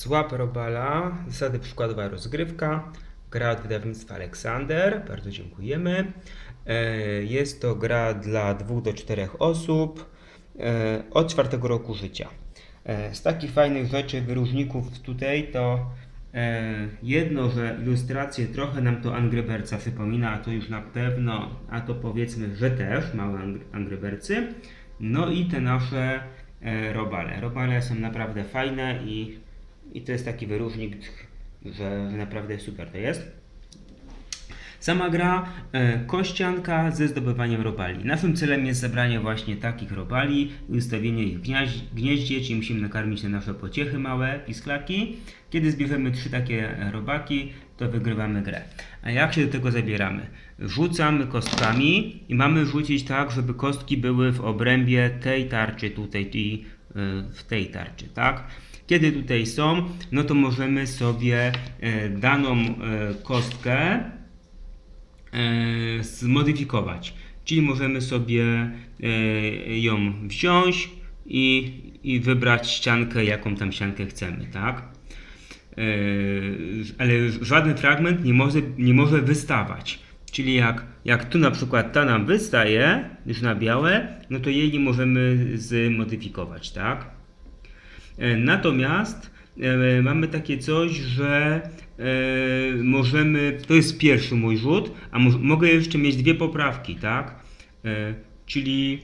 Słab Robala, zasady przykładowa rozgrywka, gra od wydawnictwa Aleksander, bardzo dziękujemy. E, Jest to gra dla 2 do 4 osób e, od czwartego roku życia. E, Z takich fajnych rzeczy, wyróżników tutaj to jedno, że ilustracje trochę nam to Angry Birdsa przypomina, a to już na pewno, a to powiedzmy, że też małe Ang- Angry Birdsy. No i te nasze robale. Robale są naprawdę fajne i, i to jest taki wyróżnik, że, że naprawdę super to jest. Sama gra e, kościanka ze zdobywaniem robali. Naszym celem jest zebranie właśnie takich robali i ustawienie ich w gniaź- gnieździe, czyli musimy nakarmić te nasze pociechy małe, pisklaki. Kiedy zbierzemy trzy takie robaki, to wygrywamy grę. A jak się do tego zabieramy? Rzucamy kostkami i mamy rzucić tak, żeby kostki były w obrębie tej tarczy tutaj e, w tej tarczy, tak? Kiedy tutaj są, no to możemy sobie e, daną e, kostkę e, zmodyfikować. Czyli możemy sobie ją wziąć i, i wybrać ściankę, jaką tam ściankę chcemy, tak? Ale żaden fragment nie może, nie może wystawać. Czyli jak, jak tu na przykład ta nam wystaje, już na białe, no to jej nie możemy zmodyfikować, tak? E, Natomiast e, mamy takie coś, że e, możemy, to jest pierwszy mój rzut, a mo- mogę jeszcze mieć dwie poprawki, tak? Czyli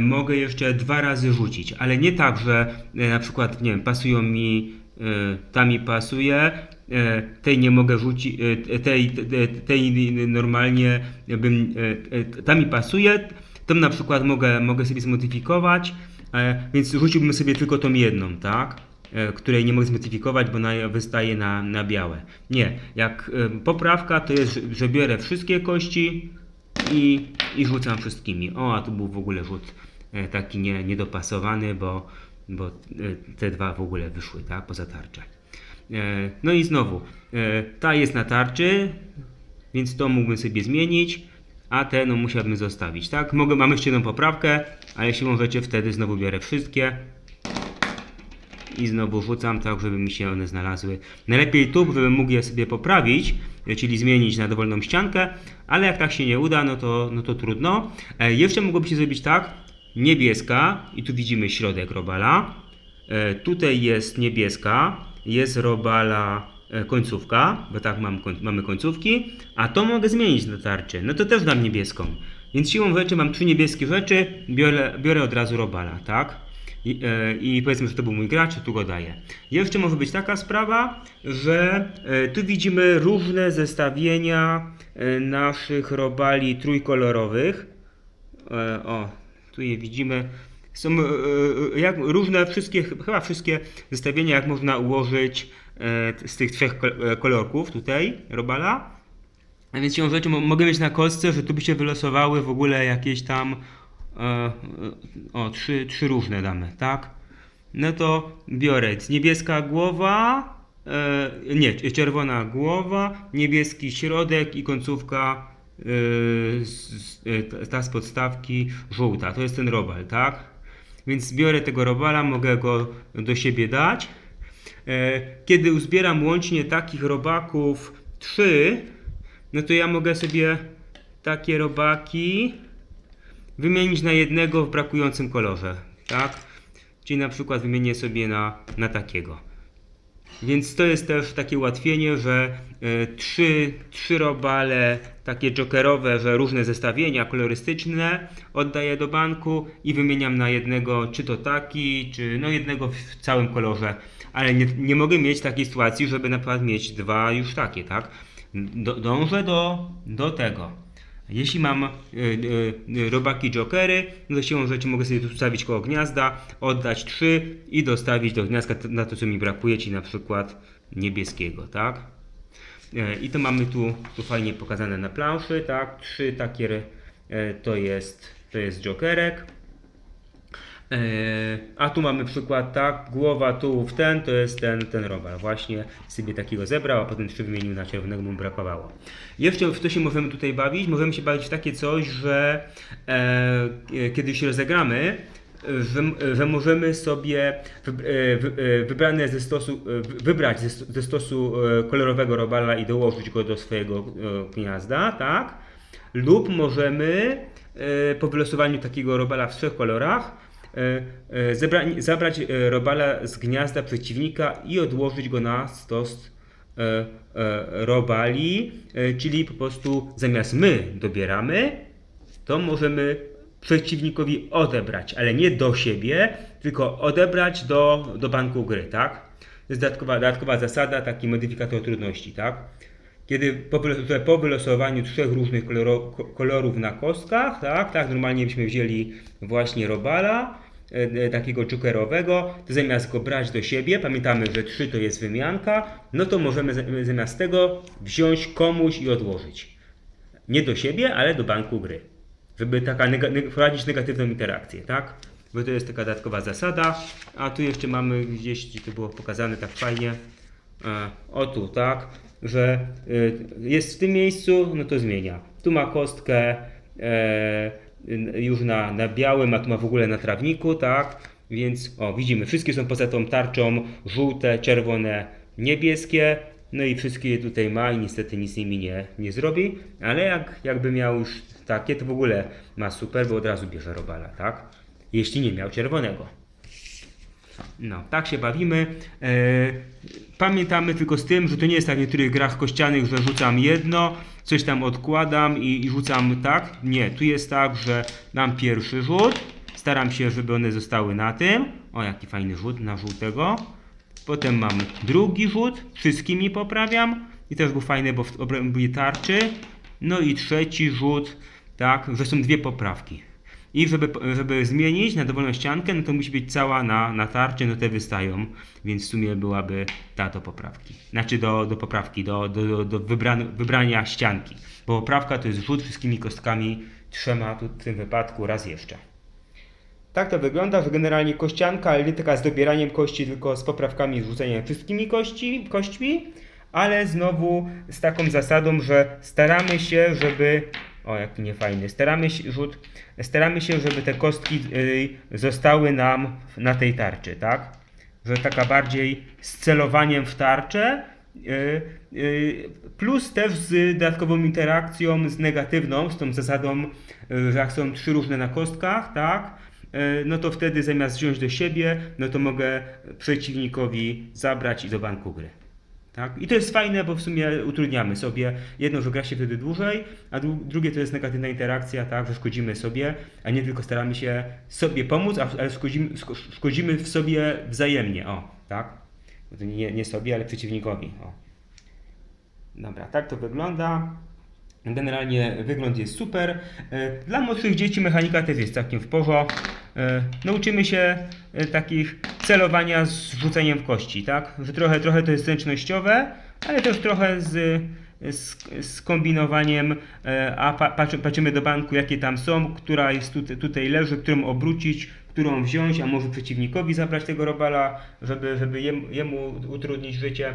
mogę jeszcze dwa razy rzucić, ale nie tak, że na przykład, nie wiem, pasują mi, ta mi pasuje, tej nie mogę rzucić, tej, tej, tej normalnie bym, ta mi pasuje, tą na przykład mogę, mogę sobie zmodyfikować, więc rzuciłbym sobie tylko tą jedną, tak? E, której nie mogę zmodyfikować, bo ona wystaje na, na białe. Nie, jak e, poprawka to jest, że- biorę wszystkie kości i, i rzucam wszystkimi. O, a tu był w ogóle rzut e, taki nie, niedopasowany, bo, bo e, te dwa w ogóle wyszły, tak? Poza tarczę. E, No i znowu, e, ta jest na tarczy, więc to mógłbym sobie zmienić, a te no musiałbym zostawić, tak? Mogę, mam jeszcze jedną poprawkę, ale siłą rzeczy wtedy znowu biorę wszystkie i znowu rzucam tak, żeby mi się one znalazły. Najlepiej tu, żebym mógł je sobie poprawić, czyli zmienić na dowolną ściankę, ale jak tak się nie uda, no to, no to trudno. E, jeszcze mogłoby się zrobić tak, niebieska i tu widzimy środek robala. E, tutaj jest niebieska, jest robala końcówka, bo tak mam, mamy końcówki, a to mogę zmienić na tarczy. No to też dam niebieską. Więc siłą rzeczy mam trzy niebieskie rzeczy, biorę, biorę od razu robala, tak? I, e, I powiedzmy, że to był mój gracz, tu go daję. Jeszcze może być taka sprawa, że e, tu widzimy różne zestawienia e, naszych robali trójkolorowych. E, o, tu je widzimy. Są e, e, jak, różne, wszystkie, chyba wszystkie zestawienia, jak można ułożyć e, z tych trzech e, kolorków tutaj robala. A więc siłą rzeczy mo- mogę mieć na kostce, że tu by się wylosowały w ogóle jakieś tam e, e, o, trzy, trzy różne damy, tak? No to biorę niebieska głowa, e, nie, czerwona głowa, niebieski środek i końcówka e, e, ta z podstawki żółta. To jest ten robal, tak? Więc biorę tego robala, mogę go do siebie dać. E, Kiedy uzbieram łącznie takich robaków 3, no to ja mogę sobie takie robaki wymienić na jednego w brakującym kolorze, tak? Czyli na przykład wymienię sobie na, na takiego. Więc to jest też takie ułatwienie, że e, trzy, trzy robale takie jokerowe, że różne zestawienia kolorystyczne oddaję do banku i wymieniam na jednego, czy to taki, czy no jednego w całym kolorze. Ale nie, nie mogę mieć takiej sytuacji, żeby na przykład mieć dwa już takie, tak? Dążę do, do tego. Jeśli mam y, y, y, robaki jokery, no to siłą rzeczy mogę sobie tu wstawić koło gniazda, oddać 3 i dostawić do gniazda t- na to, co mi brakuje, czyli na przykład niebieskiego, tak? E, I to mamy tu, tu fajnie pokazane na planszy, tak? Trzy takie e, to jest, to jest jokerek. E, A tu mamy przykład, tak, głowa, tułów ten, to jest ten, ten robal. Właśnie sobie takiego zebrał, a potem trzy wymienił na czerwonego, mu brakowało. Jeszcze w to się możemy tutaj bawić, możemy się bawić w takie coś, że e, e, kiedy się rozegramy, że, że możemy sobie e, wy, wybrane ze stosu, wy- wybrać ze, sto- ze stosu kolorowego robala i dołożyć go do swojego gniazda, tak? Lub możemy po wylosowaniu takiego robala w trzech kolorach e, e, zabrać e, robala z gniazda przeciwnika i odłożyć go na stos robali, czyli po prostu zamiast my dobieramy, to możemy przeciwnikowi odebrać, ale nie do siebie, tylko odebrać do, do banku gry, tak? To jest dodatkowa, dodatkowa zasada, taki modyfikator trudności, tak? Kiedy po, po wylosowaniu trzech różnych kolorów na kostkach, tak, tak, normalnie byśmy wzięli właśnie robala, takiego jokerowego, to zamiast go brać do siebie, pamiętamy, że 3 to jest wymianka, no to możemy za- zamiast tego wziąć komuś i odłożyć. Nie do siebie, ale do banku gry. Żeby taka neg, negatywną interakcję, tak? Bo to jest taka dodatkowa zasada. A tu jeszcze mamy gdzieś, gdzie to było pokazane tak fajnie. E, o tu, tak? Że jest w tym miejscu, no to zmienia. Tu ma kostkę e, już na, na białym, a tu ma w ogóle na trawniku, tak? Więc o, widzimy, wszystkie są poza tą tarczą żółte, czerwone, niebieskie. No i wszystkie tutaj ma i niestety nic z nimi nie, nie zrobi, ale jak, jakby miał już takie, to w ogóle ma super, bo od razu bierze robala, tak? Jeśli nie miał czerwonego. No, tak się bawimy. E, pamiętamy tylko z tym, że to nie jest tak w niektórych grach kościanych, że rzucam jedno, coś tam odkładam i, i rzucam tak. Nie, tu jest tak, że mam pierwszy rzut, staram się, żeby one zostały na tym. O, jaki fajny rzut na żółtego. Potem mam drugi rzut, wszystkimi poprawiam i też był fajny, bo w obrębie tarczy. No i trzeci rzut, tak, że są dwie poprawki. I żeby, żeby zmienić na dowolną ściankę, no to musi być cała na, na tarczy, no te wystają, więc w sumie byłaby ta do poprawki. Znaczy do, do poprawki, do, do, do, do wybran, wybrania ścianki. Bo poprawka to jest rzut wszystkimi kostkami, trzema tu w tym wypadku raz jeszcze. Tak to wygląda, że generalnie kościanka, ale nie taka z dobieraniem kości, tylko z poprawkami rzuceniem wszystkimi kości, kośćmi, ale znowu z taką zasadą, że staramy się, żeby. O, jaki niefajny. Staramy się, rzut, staramy się, żeby te kostki y, zostały nam na tej tarczy, tak? Że taka bardziej z celowaniem w tarczę, y, y, plus też z dodatkową interakcją, z negatywną, z tą zasadą, że jak są trzy różne na kostkach, tak? No to wtedy zamiast wziąć do siebie, no to mogę przeciwnikowi zabrać i do banku gry. Tak? I to jest fajne, bo w sumie utrudniamy sobie. Jedno, że gra się wtedy dłużej, a dru- drugie to jest negatywna interakcja, tak, że szkodzimy sobie, a nie tylko staramy się sobie pomóc, ale szkodzimy, szko- szkodzimy w sobie wzajemnie. O, tak? Nie, nie sobie, ale przeciwnikowi. O. Dobra, tak to wygląda. Generalnie wygląd jest super. E, Dla młodszych dzieci mechanika też jest całkiem w porządku. E, Nauczymy się e, takich celowania z rzuceniem w kości, tak? Że trochę, trochę to jest zręcznościowe, ale też trochę z, z, z kombinowaniem, e, a pa, patrzy, patrzymy do banku, jakie tam są, która jest tutaj, tutaj leży, którą obrócić, którą wziąć, a może przeciwnikowi zabrać tego robala, żeby, żeby jemu, jemu utrudnić życie.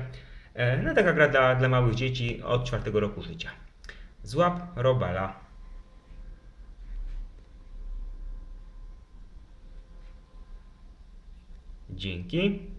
E, No taka gra dla, dla małych dzieci od czwartego roku życia. Złap robala. Dzięki.